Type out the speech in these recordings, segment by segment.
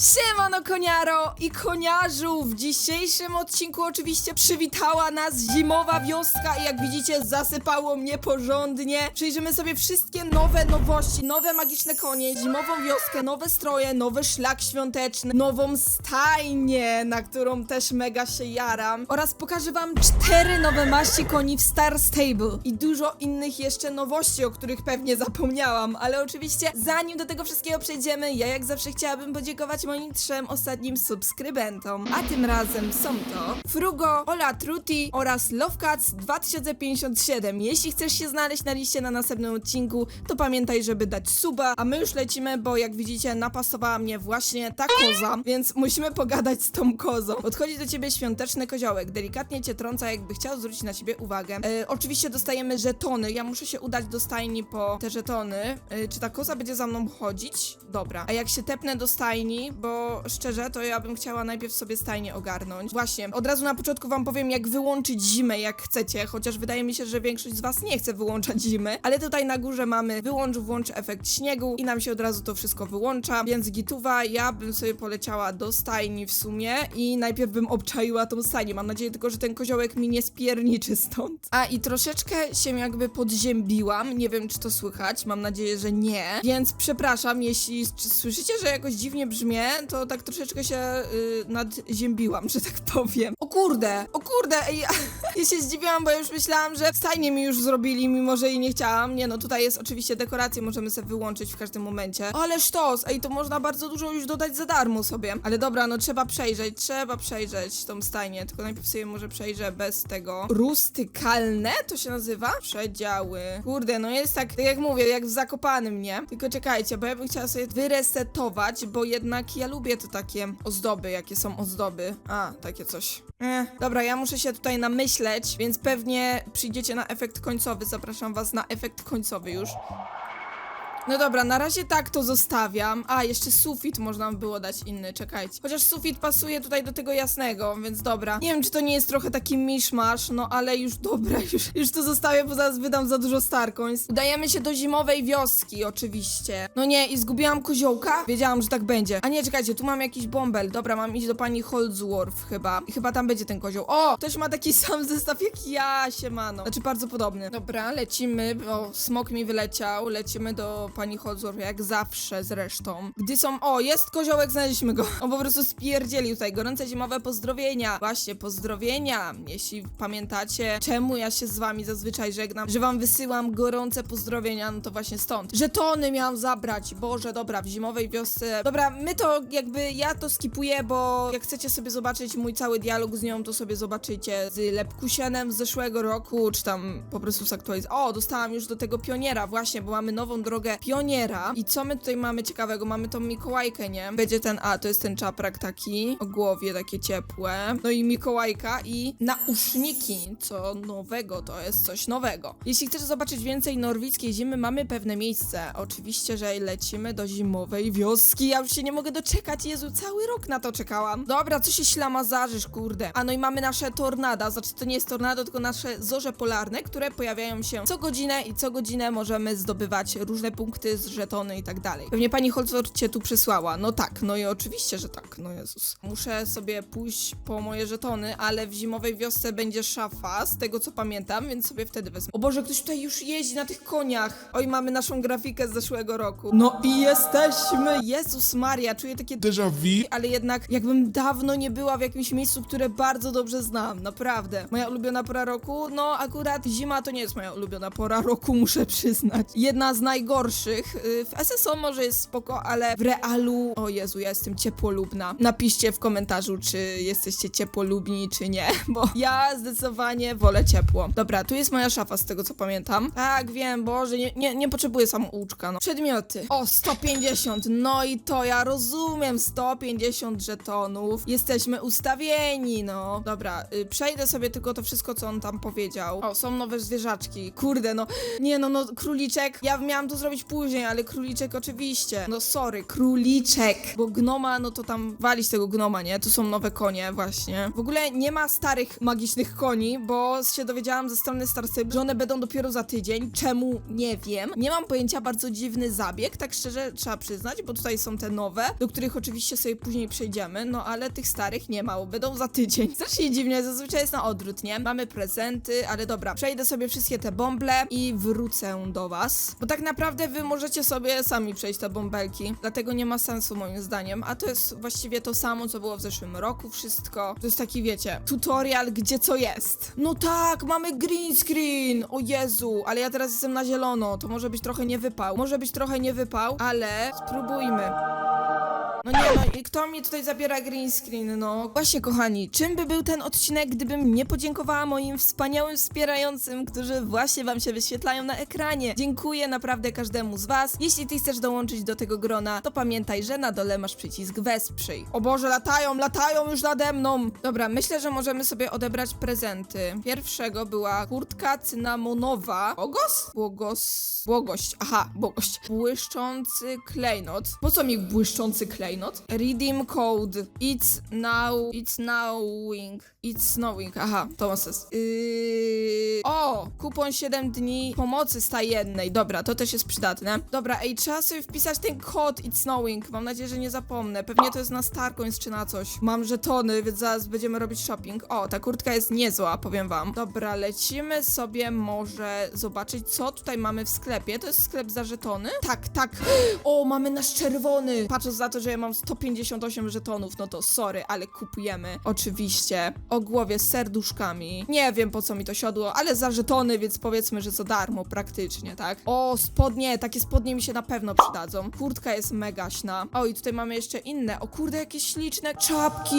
Siemano koniaro i koniarzu! W dzisiejszym odcinku oczywiście przywitała nas zimowa wioska i jak widzicie zasypało mnie porządnie. Przejrzymy sobie wszystkie nowe nowości, nowe magiczne konie, zimową wioskę, nowe stroje, nowy szlak świąteczny, nową stajnię, na którą też mega się jaram oraz pokażę wam cztery nowe maści koni w Star Stable i dużo innych jeszcze nowości, o których pewnie zapomniałam, ale oczywiście zanim do tego wszystkiego przejdziemy, ja jak zawsze chciałabym podziękować moim trzem ostatnim subskrybentom, a tym razem są to Frugo, Ola Truti oraz Lovecats 2057. Jeśli chcesz się znaleźć na liście na następnym odcinku, to pamiętaj, żeby dać suba, a my już lecimy, bo jak widzicie napasowała mnie właśnie ta koza, więc musimy pogadać z tą kozą. Podchodzi do ciebie świąteczny koziołek, delikatnie cię trąca, jakby chciał zwrócić na ciebie uwagę. E, oczywiście dostajemy żetony, ja muszę się udać do stajni po te żetony. E, czy ta koza będzie za mną chodzić? Dobra. A jak się tepnę do stajni, bo szczerze, to ja bym chciała najpierw sobie stajnię ogarnąć. Właśnie, od razu na początku wam powiem, jak wyłączyć zimę, jak chcecie, chociaż wydaje mi się, że większość z was nie chce wyłączać zimy, ale tutaj na górze mamy wyłącz, włącz efekt śniegu i nam się od razu to wszystko wyłącza, więc gituwa, ja bym sobie poleciała do stajni w sumie i najpierw bym obczaiła tą stajnię. Mam nadzieję tylko, że ten koziołek mi nie spierniczy stąd. A i troszeczkę się jakby podziębiłam, nie wiem czy to słychać, mam nadzieję, że nie, więc przepraszam, jeśli słyszycie, że jakoś dziwnie brzmię, to tak troszeczkę się y, nadziębiłam, że tak powiem. O kurde, o kurde, ej, ja, ja się zdziwiłam, bo już myślałam, że stajnie mi już zrobili, mimo że jej nie chciałam. Nie no, tutaj jest oczywiście dekoracje, możemy sobie wyłączyć w każdym momencie. Ale sztos, ej, to można bardzo dużo już dodać za darmo sobie. Ale dobra, no trzeba przejrzeć, trzeba przejrzeć tą stajnię, tylko najpierw sobie może przejrzę bez tego. Rustykalne to się nazywa? Przedziały. Kurde, no jest tak, tak jak mówię, jak w Zakopanym, nie? Tylko czekajcie, bo ja bym chciała sobie wyresetować, bo jednak ja lubię to takie ozdoby, jakie są ozdoby. A, takie coś. Eh, dobra, ja muszę się tutaj namyśleć, więc pewnie przyjdziecie na efekt końcowy. Zapraszam was na efekt końcowy już. No dobra, na razie tak to zostawiam. A, jeszcze sufit można by było dać inny, czekajcie. Chociaż sufit pasuje tutaj do tego jasnego, więc dobra. Nie wiem, czy to nie jest trochę taki miszmasz, no ale już dobra, już, już to zostawię, bo zaraz wydam za dużo Starcoins. Udajemy się do zimowej wioski, oczywiście. No nie, i zgubiłam koziołka? Wiedziałam, że tak będzie. A nie, czekajcie, tu mam jakiś bąbel. Dobra, mam iść do pani Holdsworth chyba. I chyba tam będzie ten kozioł. O, ktoś ma taki sam zestaw jak ja, siemano. Znaczy bardzo podobny. Dobra, lecimy, bo smok mi wyleciał. Lecimy do pani Holdsworth, jak zawsze zresztą. Gdy są... O, jest koziołek, znaleźliśmy go. On po prostu spierdzielił tutaj. Gorące zimowe pozdrowienia. Właśnie, pozdrowienia. Jeśli pamiętacie, czemu ja się z wami zazwyczaj żegnam, że wam wysyłam gorące pozdrowienia, no to właśnie stąd. Żetony miałam zabrać. Boże, dobra, w zimowej wiosce. Dobra, my to jakby, ja to skipuję, bo jak chcecie sobie zobaczyć mój cały dialog z nią, to sobie zobaczycie z Lepkusienem z zeszłego roku, czy tam po prostu z aktualizacji. O, dostałam już do tego pioniera, właśnie, bo mamy nową drogę pioniera. I co my tutaj mamy ciekawego? Mamy tą Mikołajkę, nie? Będzie ten, a, to jest ten czaprak taki, o głowie takie ciepłe. No i Mikołajka i nauszniki, co nowego, to jest coś nowego. Jeśli chcesz zobaczyć więcej norwickiej zimy, mamy pewne miejsce. Oczywiście, że lecimy do zimowej wioski. Ja już się nie mogę doczekać, Jezu, cały rok na to czekałam. Dobra, co się ślamazarzysz, kurde. A no i mamy nasze tornada, znaczy to nie jest tornado, tylko nasze zorze polarne, które pojawiają się co godzinę i co godzinę możemy zdobywać różne punkty z żetony i tak dalej. Pewnie pani Holzor cię tu przysłała. No tak, no i oczywiście, że tak, no Jezus. Muszę sobie pójść po moje żetony, ale w zimowej wiosce będzie szafa, z tego co pamiętam, więc sobie wtedy wezmę. O Boże, ktoś tutaj już jeździ na tych koniach. Oj, mamy naszą grafikę z zeszłego roku. No i jesteśmy! Jezus Maria, czuję takie Déjà vu. ale jednak jakbym dawno nie była w jakimś miejscu, które bardzo dobrze znam, naprawdę. Moja ulubiona pora roku, no akurat zima to nie jest moja ulubiona pora roku, muszę przyznać. Jedna z najgorszych. Y, W SSO może jest spoko, ale w realu, o Jezu, ja jestem ciepłolubna. Napiszcie w komentarzu, czy jesteście ciepłolubni, czy nie, bo ja zdecydowanie wolę ciepło. Dobra, tu jest moja szafa z tego co pamiętam. Tak, wiem, Boże, nie, nie, nie potrzebuję samouczka, no. Przedmioty. O, 150, no i to ja rozumiem, 150 żetonów. Jesteśmy ustawieni, no. Dobra, y, przejdę sobie tylko to wszystko, co on tam powiedział. O, są nowe zwierzaczki. Kurde, no. Nie no, no, króliczek. Ja miałam to zrobić później, ale króliczek oczywiście. No sorry, króliczek. Bo gnoma, no to tam walić tego gnoma, nie? Tu są nowe konie właśnie. W ogóle nie ma starych magicznych koni, bo się dowiedziałam ze strony Star Stable, że one będą dopiero za tydzień. Czemu? Nie wiem. Nie mam pojęcia, bardzo dziwny zabieg, tak szczerze trzeba przyznać, bo tutaj są te nowe, do których oczywiście sobie później przejdziemy, no ale tych starych nie ma, bo będą za tydzień. Strasznie dziwnie, zazwyczaj jest na odwrót, nie? Mamy prezenty, ale dobra, przejdę sobie wszystkie te bąble i wrócę do was, bo tak naprawdę wy możecie sobie sami przejść te bąbelki, dlatego nie ma sensu moim zdaniem, a to jest właściwie to samo, co było w zeszłym roku, wszystko. To jest taki, wiecie, tutorial, gdzie co jest. No tak, mamy green screen, o Jezu, ale ja teraz jestem na zielono, to może być trochę nie wypał, może być trochę nie wypał, ale spróbujmy. No nie no, i kto mi tutaj zabiera green screen, no? Właśnie, kochani, czym by był ten odcinek, gdybym nie podziękowała moim wspaniałym wspierającym, którzy właśnie wam się wyświetlają na ekranie. Dziękuję naprawdę każdemu z was. Jeśli ty chcesz dołączyć do tego grona, to pamiętaj, że na dole masz przycisk wesprzyj. O Boże, latają, latają już nade mną! Dobra, myślę, że możemy sobie odebrać prezenty. Pierwszego była kurtka cynamonowa. Błogos? Błogos... Błogość. Aha, błogość. Błyszczący klejnot. Po co mi błyszczący klejnot? Redeem code. It's now... It's knowing. It's snowing. Aha, to ma sens. Yy... O! Kupon 7 dni pomocy stajennej. Dobra, to też jest przydatne. Dobra, ej, trzeba sobie wpisać ten kod It's snowing. Mam nadzieję, że nie zapomnę. Pewnie to jest na Starcoins czy na coś. Mam żetony, więc zaraz będziemy robić shopping. O, ta kurtka jest niezła, powiem wam. Dobra, lecimy sobie może zobaczyć, co tutaj mamy w sklepie. To jest sklep za żetony? Tak, tak. O, mamy nasz czerwony. Patrząc na to, że ja mam 158 żetonów, no to sorry, ale kupujemy. Oczywiście. O głowie z serduszkami. Nie wiem, po co mi to siodło, ale za żetony, więc powiedzmy, że za darmo praktycznie, tak? O, spodnie. Takie spodnie mi się na pewno przydadzą. Kurtka jest megaśna. O, i tutaj mamy jeszcze inne. O kurde, jakieś śliczne czapki.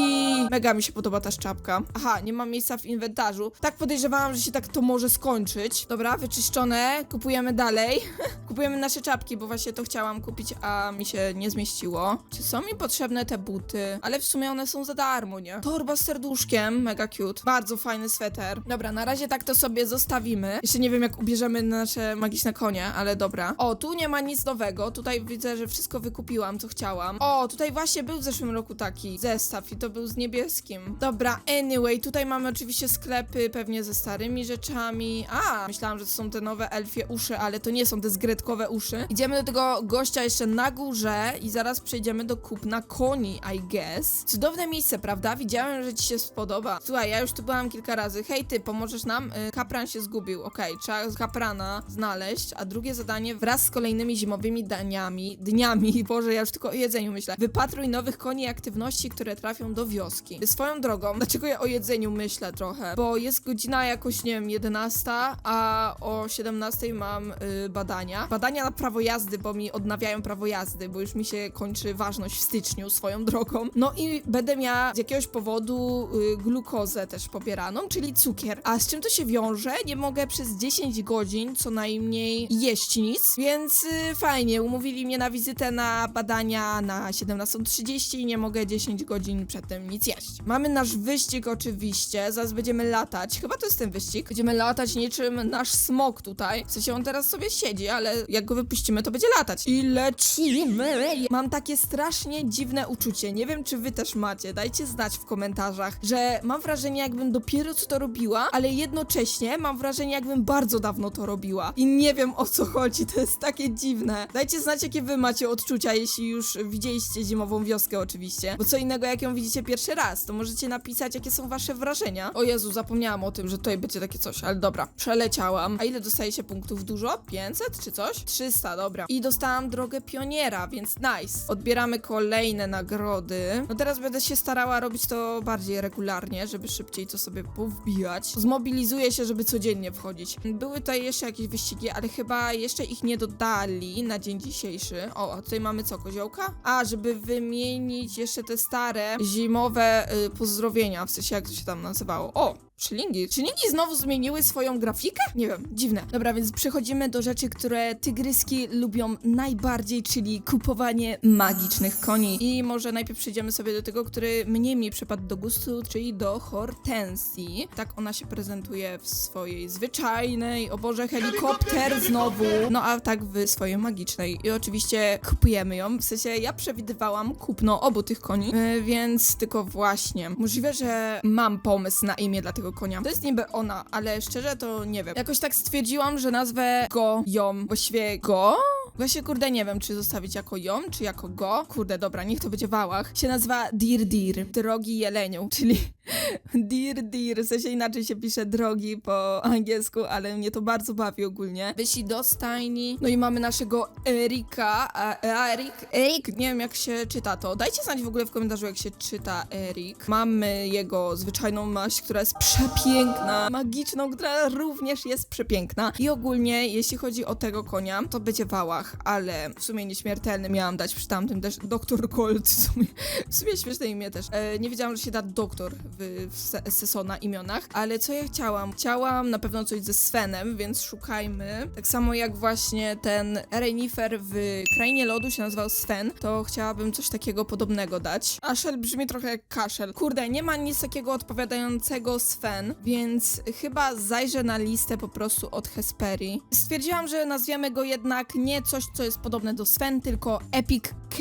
Mega mi się podoba ta czapka. Aha, nie mam miejsca w inwentarzu. Tak podejrzewałam, że się tak to może skończyć. Dobra, wyczyszczone. Kupujemy dalej. Kupujemy nasze czapki, bo właśnie to chciałam kupić, a mi się nie zmieściło. Czy są mi potrzebne te buty? Ale w sumie one są za darmo, nie? Torba z serduszkiem, mega cute. Bardzo fajny sweter. Dobra, na razie tak to sobie zostawimy. Jeszcze nie wiem, jak ubierzemy nasze magiczne konie, ale dobra. O, tu nie ma nic nowego. Tutaj widzę, że wszystko wykupiłam, co chciałam. O, tutaj właśnie był w zeszłym roku taki zestaw i to był z niebieskim. Dobra, anyway, tutaj mamy oczywiście sklepy pewnie ze starymi rzeczami. A, myślałam, że to są te nowe elfie uszy, ale to nie są te zgredkowe uszy. Idziemy do tego gościa jeszcze na górze i zaraz przejdziemy do kupna koni, I guess. Cudowne miejsce, prawda? Widziałem, że ci się spodoba. Słuchaj, ja już tu byłam kilka razy. Hej, ty, pomożesz nam? Y, kapran się zgubił. Okej, trzeba kaprana znaleźć, a drugie zadanie wraz z kolejnymi zimowymi daniami, dniami, Boże, ja już tylko o jedzeniu myślę. Wypatruj nowych koni i aktywności, które trafią do wioski. Swoją drogą, dlaczego ja o jedzeniu myślę trochę? Bo jest godzina jakoś, nie wiem, 11, a o 17 mam y, badania. Badania na prawo jazdy, bo mi odnawiają prawo jazdy, bo już mi się kończy ważność w styczniu swoją drogą. No i będę miała z jakiegoś powodu y, glukozę też pobieraną, czyli cukier. A z czym to się wiąże? Nie mogę przez 10 godzin co najmniej jeść nic, więc y, fajnie, umówili mnie na wizytę na badania na 17.30 i nie mogę 10 godzin przedtem nic jeść. Mamy nasz wyścig oczywiście, zaraz będziemy latać, chyba to jest ten wyścig. Będziemy latać niczym nasz smok tutaj. W sensie on teraz sobie siedzi, ale jak go wypuścimy, to będzie latać. I lecimy! Mam takie strasznie dziwne uczucie, nie wiem czy wy też macie, dajcie znać w komentarzach, że mam wrażenie jakbym dopiero co to robiła, ale jednocześnie mam wrażenie jakbym bardzo dawno to robiła. I nie wiem o co chodzi, to jest takie dziwne. Dajcie znać jakie wy macie odczucia, jeśli już widzieliście zimową wioskę oczywiście. Bo co innego jak ją widzicie pierwszy raz, to możecie napisać jakie są wasze wrażenia. O Jezu, zapomniałam o tym, że tutaj będzie takie coś, ale dobra, przeleciałam. A ile dostaje się punktów? Dużo? 500 czy coś? 300, dobra. I dostałam drogę pioniera, więc nice. Odbieramy kolejne nagrody. No teraz będę się starała robić to bardziej regularnie, żeby szybciej to sobie powbijać. Zmobilizuję się, żeby codziennie wchodzić. Były tutaj jeszcze jakieś wyścigi, ale chyba jeszcze ich nie dodali na dzień dzisiejszy. O, a tutaj mamy co, koziołka? A, żeby wymienić jeszcze te stare zimowe y, pozdrowienia, w sensie jak to się tam nazywało. O, Szylingi. Szylingi znowu zmieniły swoją grafikę? Nie wiem, dziwne. Dobra, więc przechodzimy do rzeczy, które tygryski lubią najbardziej, czyli kupowanie magicznych koni. I może najpierw przejdziemy sobie do tego, który mniej mi przypadł do gustu, czyli do Hortensji. Tak ona się prezentuje w swojej zwyczajnej, o Boże, helikopter znowu. No a tak w swojej magicznej. I oczywiście kupujemy ją. W sensie ja przewidywałam kupno obu tych koni, yy, więc tylko właśnie. Możliwe, że mam pomysł na imię dla tego konia. To jest niby ona, ale szczerze to nie wiem. Jakoś tak stwierdziłam, że nazwę go ją. Właściwie go? Właśnie kurde nie wiem, czy zostawić jako ją, czy jako go. Kurde, dobra, niech to będzie wałach. Się nazywa Dir Dir, drogi jeleniu, czyli Dir Dir, w sensie inaczej się pisze drogi po angielsku, ale mnie to bardzo bawi ogólnie. Wysi do stajni. No i mamy naszego Erika, a Erik, Erik, nie wiem jak się czyta to. Dajcie znać w ogóle w komentarzu jak się czyta Erik. Mamy jego zwyczajną maść, która jest przepiękna, magiczną, która również jest przepiękna. I ogólnie, jeśli chodzi o tego konia, to będzie wałach, ale w sumie nieśmiertelny miałam dać przy tamtym też Doktor Colt, w sumie, w sumie śmieszne imię też. E, nie wiedziałam, że się da doktor w, w se- Sesona imionach, ale co ja chciałam? Chciałam na pewno coś ze Svenem, więc szukajmy. Tak samo jak właśnie ten Renifer w Krainie Lodu się nazywał Sven, to chciałabym coś takiego podobnego dać. Aszel brzmi trochę jak kaszel. Kurde, nie ma nic takiego odpowiadającego Sven, więc chyba zajrzę na listę po prostu od Hesperii. Stwierdziłam, że nazwiemy go jednak nie coś, co jest podobne do Sven, tylko Epic K,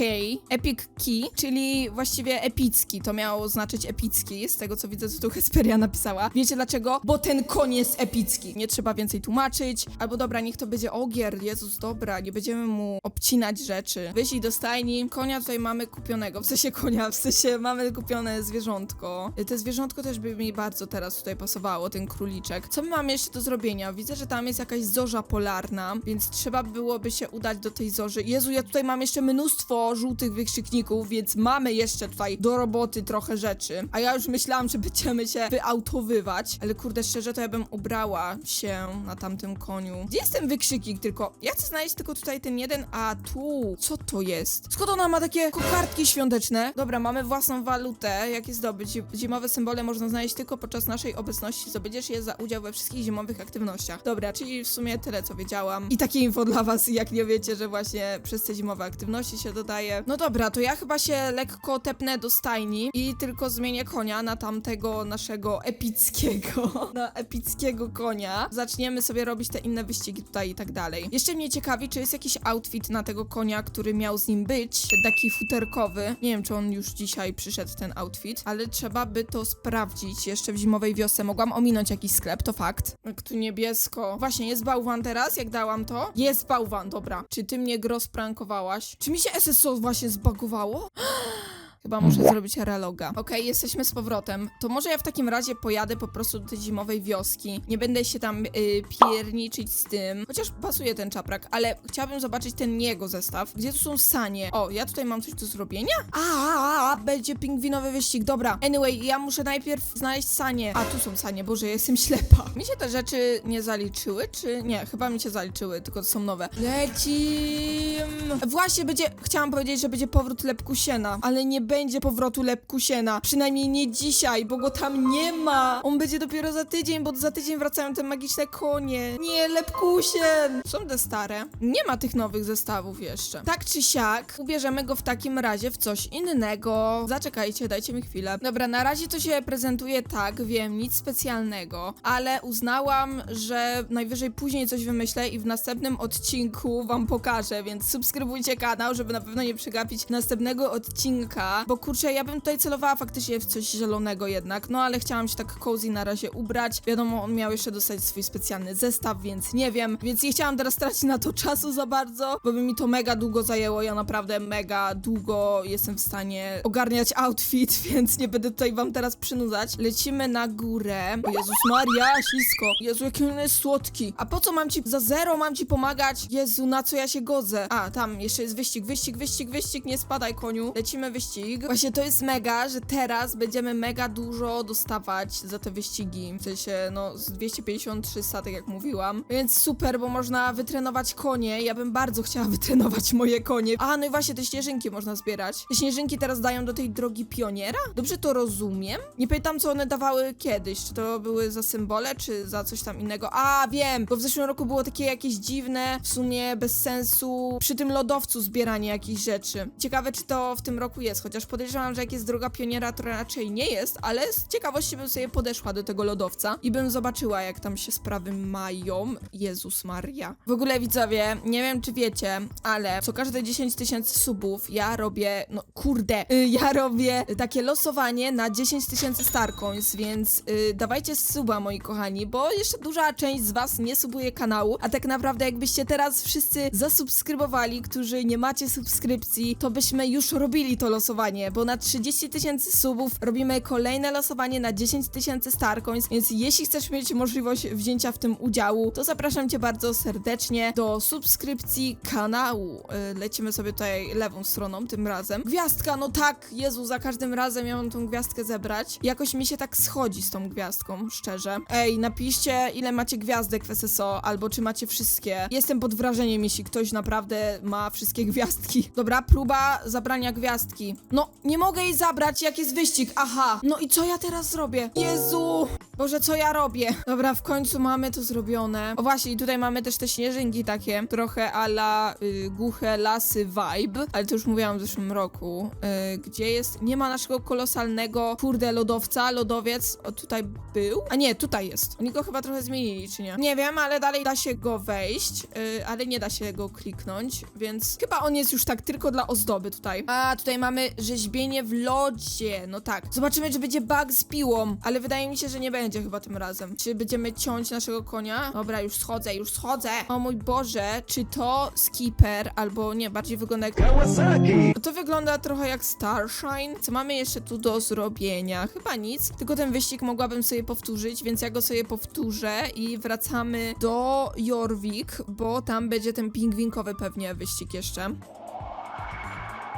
Epic Key, czyli właściwie epicki. To miało znaczyć epicki, z tego co widzę, co tu Hesperia napisała. Wiecie dlaczego? Bo ten koń jest epicki. Nie trzeba więcej tłumaczyć. Albo dobra, niech to będzie ogier. Jezus, dobra, nie będziemy mu obcinać rzeczy. Wyślij do stajni. Konia tutaj mamy kupionego. W sensie konia, w sensie mamy kupione zwierzątko. Te zwierzątko też by mi bardzo teraz tutaj pasowało, ten króliczek. Co my mamy jeszcze do zrobienia? Widzę, że tam jest jakaś zorza polarna, więc trzeba byłoby się udać do tej zorzy. Jezu, ja tutaj mam jeszcze mnóstwo żółtych wykrzykników, więc mamy jeszcze tutaj do roboty trochę rzeczy. A ja już myślałam, że będziemy się wyautowywać, ale kurde, szczerze, to ja bym ubrała się na tamtym koniu. Gdzie jest ten wykrzyknik tylko? Ja chcę znaleźć tylko tutaj ten jeden, a tu. Co to jest? Skąd ona ma takie kokardki świąteczne? Dobra, mamy własną walutę. Jak je zdobyć? Zimowe symbole można znaleźć tylko podczas naszej obecności. Zdobędziesz je za udział we wszystkich zimowych aktywnościach. Dobra, czyli w sumie tyle, co wiedziałam. I takie info dla was, jak nie wiecie, że właśnie przez te zimowe aktywności się dodaje. No dobra, to ja chyba się lekko tepnę do stajni i tylko zmienię konia na tamtego naszego epickiego, na epickiego konia. Zaczniemy sobie robić te inne wyścigi tutaj i tak dalej. Jeszcze mnie ciekawi, czy jest jakiś outfit na tego konia, który miał z nim być, taki futerkowy. Nie wiem, czy on już dzisiaj przyszedł ten outfit, ale trzeba by to sprawdzić jeszcze w zimowej wiosce. Mogłam ominąć jakiś sklep, to fakt. Jak tu niebiesko. Właśnie, jest bałwan teraz, jak dałam to? Jest bałwan, dobra. Czy ty mnie gro sprankowałaś? Czy mi się SSO właśnie zbagowało? Chyba muszę zrobić reloga. Okej, jesteśmy z powrotem. To może ja w takim razie pojadę po prostu do tej zimowej wioski. Nie będę się tam y, pierniczyć z tym. Chociaż pasuje ten czaprak, ale chciałabym zobaczyć ten jego zestaw. Gdzie tu są sanie? O, ja tutaj mam coś do zrobienia? A, a, a będzie pingwinowy wyścig. Dobra. Anyway, ja muszę najpierw znaleźć sanie. A, tu są sanie. Boże, ja jestem ślepa. Mi się te rzeczy nie zaliczyły, czy nie? Chyba mi się zaliczyły, tylko to są nowe. Lecim. Właśnie będzie, chciałam powiedzieć, że będzie powrót Lepkusiena, ale nie będzie powrotu Lepkusiena. Przynajmniej nie dzisiaj, bo go tam nie ma. On będzie dopiero za tydzień, bo za tydzień wracają te magiczne konie. Nie, Lepkusien. Są te stare. Nie ma tych nowych zestawów jeszcze. Tak czy siak, ubierzemy go w takim razie w coś innego. Zaczekajcie, dajcie mi chwilę. Dobra, na razie to się prezentuje tak, wiem, nic specjalnego, ale uznałam, że najwyżej później coś wymyślę i w następnym odcinku wam pokażę, więc subskrybujcie kanał, żeby na pewno nie przegapić następnego odcinka, bo kurczę, ja bym tutaj celowała faktycznie w coś zielonego jednak, no ale chciałam się tak cozy na razie ubrać. Wiadomo, on miał jeszcze dostać swój specjalny zestaw, więc nie wiem, więc nie chciałam teraz tracić na to czasu za bardzo, bo by mi to mega długo zajęło, ja naprawdę mega długo jestem w stanie ogarniać outfit, więc nie będę tutaj wam teraz przynudzać. Lecimy na górę. O Jezus Maria, ślisko. Jezu, jaki on jest słodki. A po co mam ci, za zero mam ci pomagać? Jezu, na co ja się godzę? A, tam jeszcze jest wyścig, wyścig, wyścig, wyścig, nie spadaj koniu. Lecimy wyścig. Wyścig. Właśnie to jest mega, że teraz będziemy mega dużo dostawać za te wyścigi. W sensie, no, z 250-300, tak jak mówiłam. Więc super, bo można wytrenować konie. Ja bym bardzo chciała wytrenować moje konie. A, no i właśnie te śnieżynki można zbierać. Te śnieżynki teraz dają do tej drogi pioniera? Dobrze to rozumiem? Nie pamiętam, co one dawały kiedyś. Czy to były za symbole, czy za coś tam innego? A, wiem, bo w zeszłym roku było takie jakieś dziwne, w sumie bez sensu, przy tym lodowcu zbieranie jakichś rzeczy. Ciekawe, czy to w tym roku jest, chociaż podejrzewam, że jak jest droga pioniera, to raczej nie jest, ale z ciekawości bym sobie podeszła do tego lodowca i bym zobaczyła, jak tam się sprawy mają. Jezus Maria. W ogóle widzowie, nie wiem, czy wiecie, ale co każde 10 tysięcy subów ja robię, no kurde, y, ja robię takie losowanie na 10 tysięcy Starcoins, więc y, dawajcie suba, moi kochani, bo jeszcze duża część z was nie subuje kanału, a tak naprawdę jakbyście teraz wszyscy zasubskrybowali, którzy nie macie subskrypcji, to byśmy już robili to losowanie, bo na 30 tysięcy subów robimy kolejne losowanie na 10 tysięcy Starcoins, więc jeśli chcesz mieć możliwość wzięcia w tym udziału, to zapraszam cię bardzo serdecznie do subskrypcji kanału. Y, Lecimy sobie tutaj lewą stroną tym razem. Gwiazdka, no tak, Jezu, za każdym razem ja mam tą gwiazdkę zebrać. Jakoś mi się tak schodzi z tą gwiazdką, szczerze. Ej, napiszcie, ile macie gwiazdek w SSO, albo czy macie wszystkie. Jestem pod wrażeniem, jeśli ktoś naprawdę ma wszystkie gwiazdki. Dobra, próba zabrania gwiazdki. No, nie mogę jej zabrać, jak jest wyścig. Aha. No i co ja teraz zrobię? Jezu! Boże, co ja robię? Dobra, w końcu mamy to zrobione. O właśnie, tutaj mamy też te śnieżynki takie, trochę ala y, głuche lasy vibe, ale to już mówiłam w zeszłym roku. Y, gdzie jest? Nie ma naszego kolosalnego, kurde, lodowca, lodowiec. O, tutaj był? A nie, tutaj jest. Oni go chyba trochę zmienili, czy nie? Nie wiem, ale dalej da się go wejść, y, ale nie da się go kliknąć, więc chyba on jest już tak tylko dla ozdoby tutaj. A, tutaj mamy rzeźbienie w lodzie. No tak. Zobaczymy, czy będzie bug z piłą, ale wydaje mi się, że nie będzie chyba tym razem. Czy będziemy ciąć naszego konia? Dobra, już schodzę, już schodzę. O mój Boże, czy to skipper, albo nie, bardziej wygląda jak... No To wygląda trochę jak Starshine. Co mamy jeszcze tu do zrobienia? Chyba nic. Tylko ten wyścig mogłabym sobie powtórzyć, więc ja go sobie powtórzę i wracamy do Jorvik, bo tam będzie ten pingwinkowy pewnie wyścig jeszcze.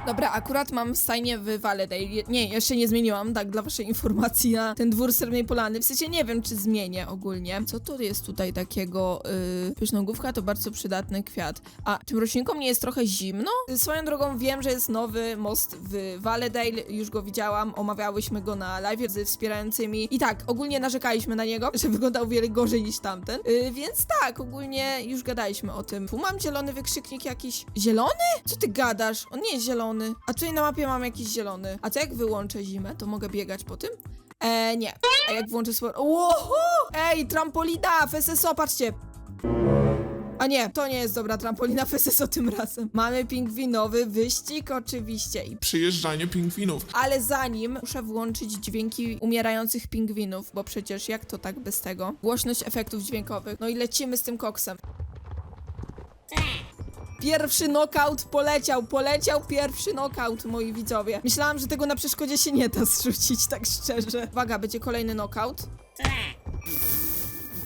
Dobra, akurat mam stajnię w Valedale. Nie, jeszcze nie zmieniłam, tak, dla waszej informacji na ten dwór Srebrnej Polany. W sensie nie wiem, czy zmienię ogólnie. Co to jest tutaj takiego? Yy, to bardzo przydatny kwiat. A tym roślinkom nie jest trochę zimno? Swoją drogą wiem, że jest nowy most w Valedale, już go widziałam, omawiałyśmy go na live ze wspierającymi. I tak, ogólnie narzekaliśmy na niego, że wyglądał wiele gorzej niż tamten. Yy, więc tak, ogólnie już gadaliśmy o tym. Tu mam zielony wykrzyknik jakiś. Zielony? Co ty gadasz? On nie jest zielony. A tutaj na mapie mam jakiś zielony. A co jak wyłączę zimę, to mogę biegać po tym? Eee, nie. A jak włączę sport... Oho! Ej, trampolina w SSO, patrzcie! A nie, to nie jest dobra trampolina w SSO tym razem. Mamy pingwinowy wyścig oczywiście. I Przyjeżdżanie pingwinów. ale zanim muszę włączyć dźwięki umierających pingwinów, bo przecież jak to tak bez tego? Głośność efektów dźwiękowych. No i lecimy z tym koksem. Pierwszy knockout poleciał, poleciał pierwszy knockout, moi widzowie. Myślałam, że tego na przeszkodzie się nie da zrzucić, tak szczerze. Uwaga, będzie kolejny knockout.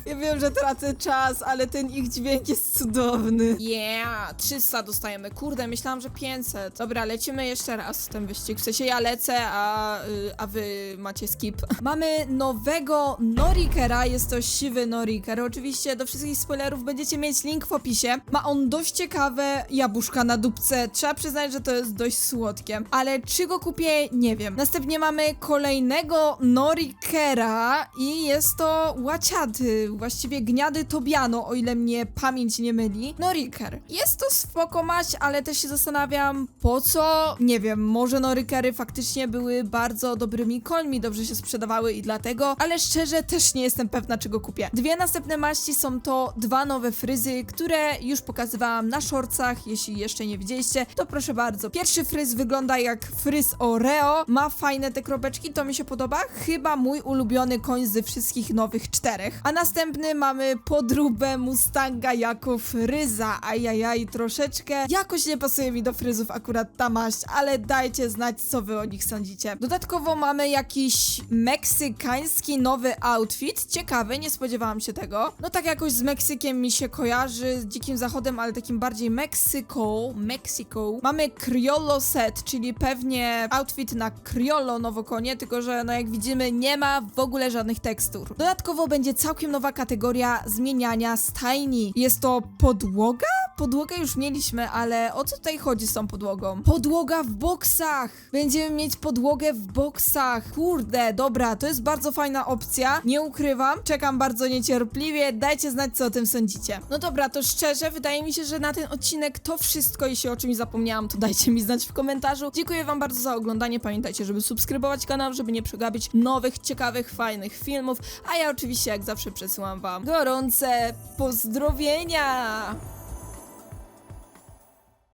Ja wiem, że tracę czas, ale ten ich dźwięk jest cudowny. Yeah, 300 dostajemy. Kurde, myślałam, że 500. Dobra, lecimy jeszcze raz ten wyścig. W sensie ja lecę, a, y, a wy macie skip. Mamy nowego Norikera, jest to siwy Noriker. Oczywiście do wszystkich spoilerów będziecie mieć link w opisie. Ma on dość ciekawe jabłuszka na dupce. Trzeba przyznać, że to jest dość słodkie. Ale czy go kupię? Nie wiem. Następnie mamy kolejnego Norikera i jest to łaciaty, właściwie gniady Tobiano, o ile mnie pamięć nie myli. Noriker. Jest to spoko mać, ale też się zastanawiam po co, nie wiem, może Norikery faktycznie były bardzo dobrymi końmi, dobrze się sprzedawały i dlatego, ale szczerze też nie jestem pewna, czego kupię. Dwie następne maści są to dwa nowe fryzy, które już pokazywałam na shortsach, jeśli jeszcze nie widzieliście, to proszę bardzo. Pierwszy fryz wygląda jak fryz Oreo, ma fajne te kropeczki, to mi się podoba, chyba mój ulubiony koń ze wszystkich nowych czterech. A następny następny mamy podróbę Mustanga jako fryza. Ajajaj, troszeczkę jakoś nie pasuje mi do fryzów akurat ta maść, ale dajcie znać, co wy o nich sądzicie. Dodatkowo mamy jakiś meksykański nowy outfit. Ciekawy, nie spodziewałam się tego. No tak jakoś z Meksykiem mi się kojarzy, z dzikim zachodem, ale takim bardziej Meksyko. Meksyko. Mamy Criollo set, czyli pewnie outfit na Criollo nowokonie, tylko że no jak widzimy nie ma w ogóle żadnych tekstur. Dodatkowo będzie całkiem nowa kategoria zmieniania stajni. Jest to podłoga? Podłogę już mieliśmy, ale o co tutaj chodzi z tą podłogą? Podłoga w boksach! Będziemy mieć podłogę w boksach. Kurde, dobra, to jest bardzo fajna opcja. Nie ukrywam, czekam bardzo niecierpliwie. Dajcie znać, co o tym sądzicie. No dobra, to szczerze, wydaje mi się, że na ten odcinek to wszystko. Jeśli o czymś zapomniałam, to dajcie mi znać w komentarzu. Dziękuję Wam bardzo za oglądanie. Pamiętajcie, żeby subskrybować kanał, żeby nie przegapić nowych, ciekawych, fajnych filmów. A ja oczywiście, jak zawsze, przesyłam Wam gorące pozdrowienia!